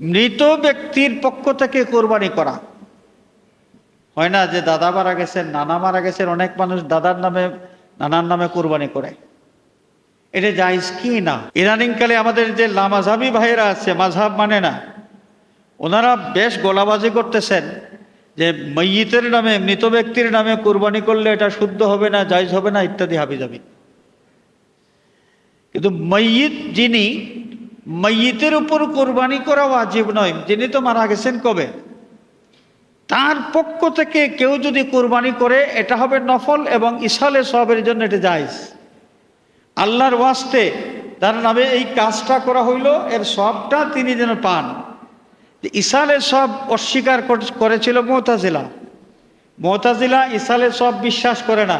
মৃত ব্যক্তির পক্ষ থেকে কোরবানি করা। হয় না যে দাদা মারা গেছেন, নানা মারা গেছেন, অনেক মানুষ দাদার নামে, নানার নামে কোরবানি করে। এটা জায়জ কি না? ইদানিংকালে আমাদের যে লামাজাবি ভাইয়েরা আছে, মাঝহাব মানে না, ওনারা বেশ গোলাবাজি করতেছেন যে মৈয়িতের নামে, মৃত ব্যক্তির নামে কোরবানি করলে এটা শুদ্ধ হবে না, জায়জ হবে না, ইত্যাদি হাবি যাবি কিন্তু মৈয়িত যিনি মৈয়িতের উপর কোরবানি করা ওয়াজিব নয়, যিনি তো মারা গেছেন কবে? তার পক্ষ থেকে কেউ যদি কোরবানি করে, এটা হবে নফল এবং ইসালে সবের জন্য এটা জায়জ। আল্লাহর ওয়াস্তে তার নামে এই কাজটা করা হইল, এর সবটা তিনি যেন পান। যে ইসালে সব অস্বীকার করেছিল মোতাজিলা। মোতাজিলা ইসালে সব বিশ্বাস করে না।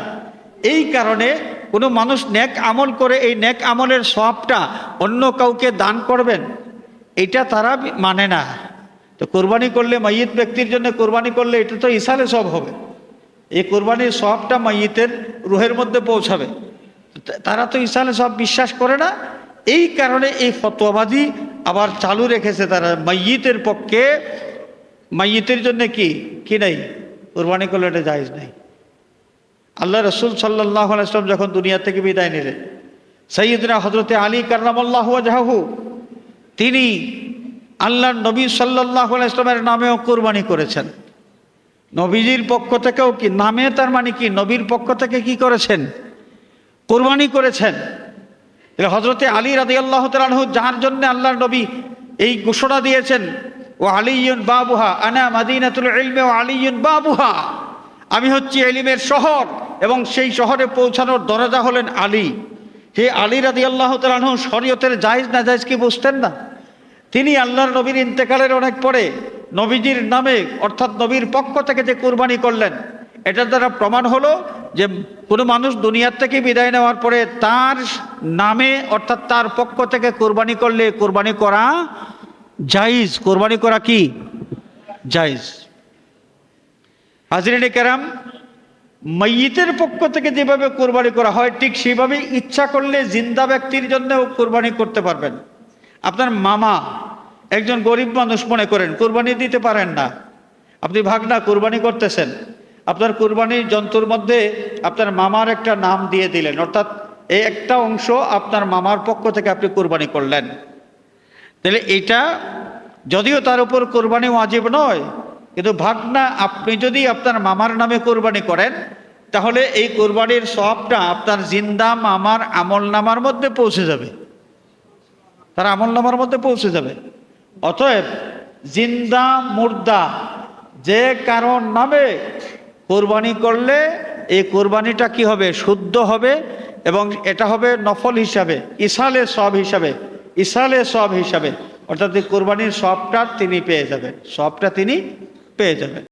এই কারণে কোনো মানুষ নেক আমল করে, এই ন্যাক আমলের সবটা অন্য কাউকে দান করবেন, এটা তারা মানে না। তো কোরবানি করলে মাইয়িত ব্যক্তির জন্য কোরবানি করলে এটা তো ইসালে সব হবে। এই কোরবানির সবটা মাইয়িতের রুহের মধ্যে পৌঁছাবে। তারা তো ইসালে সব বিশ্বাস করে না। এই কারণে এই ফতোয়াবাদী আবার চালু রেখেছে তারা। মাইয়িতের পক্ষে, মাইয়িতের জন্য কি? কি নাই? কোরবানি করলে এটা জায়জ নাই। আল্লাহ রসুল সাল্লাহ আসলাম যখন দুনিয়া থেকে বিদায় নিলেন সৈয়দনা হজরতে আলী কার্নামাল্লাহ জাহু তিনি আল্লাহ নবী সাল্লাহ ইসলামের নামেও কোরবানি করেছেন। নবীজির পক্ষ থেকেও কি, নামে তার মানে কি, নবীর পক্ষ থেকে কি করেছেন? কোরবানি করেছেন। হজরতে আলী রাদি আল্লাহ তালু যার জন্য আল্লাহ নবী এই ঘোষণা দিয়েছেন, ও আলিউন বাবুহা, আনা মাদিনাতুল ইলমে ও আলিউন বাবুহা, আমি হচ্ছি এলিমের শহর। এবং সেই শহরে পৌঁছানোর দরজা হলেন আলী। হে আলী রাদি আল্লাহ তালু শরীয়তের জায়জ না জায়জ কি বুঝতেন না? তিনি আল্লাহর নবীর ইন্তেকালের অনেক পরে নবীজির নামে, অর্থাৎ নবীর পক্ষ থেকে যে কোরবানি করলেন, এটার দ্বারা প্রমাণ হলো যে কোনো মানুষ দুনিয়ার থেকে বিদায় নেওয়ার পরে তার নামে, অর্থাৎ তার পক্ষ থেকে কোরবানি করলে কোরবানি করা জাইজ কোরবানি করা কি? জাইজ হাজরিনে কেরাম মৈয়িতের পক্ষ থেকে যেভাবে কোরবানি করা হয়, ঠিক সেইভাবে ইচ্ছা করলে জিন্দা ব্যক্তির জন্যও কোরবানি করতে পারবেন। আপনার মামা একজন গরিব মানুষ মনে করেন, কোরবানি দিতে পারেন না। আপনি ভাগনা কোরবানি করতেছেন। আপনার কোরবানির জন্তুর মধ্যে আপনার মামার একটা নাম দিয়ে দিলেন। অর্থাৎ এই একটা অংশ আপনার মামার পক্ষ থেকে আপনি কোরবানি করলেন। তাহলে এটা যদিও তার উপর কোরবানি ওয়াজিব নয় কিন্তু ভাগনা, আপনি যদি আপনার মামার নামে কোরবানি করেন, তাহলে এই কোরবানির সবটা আপনার জিন্দা মামার আমল নামার মধ্যে পৌঁছে যাবে। তার আমল নামার মধ্যে পৌঁছে যাবে। অতএব জিন্দা, মুর্দা, যে কারণ নামে কোরবানি করলে এই কোরবানিটা কি হবে? শুদ্ধ হবে এবং এটা হবে নফল হিসাবে, ইসালে সব হিসাবে, ইসালে সব হিসাবে। অর্থাৎ কোরবানির সবটা তিনি পেয়ে যাবেন। সবটা তিনি পেয়ে যাবেন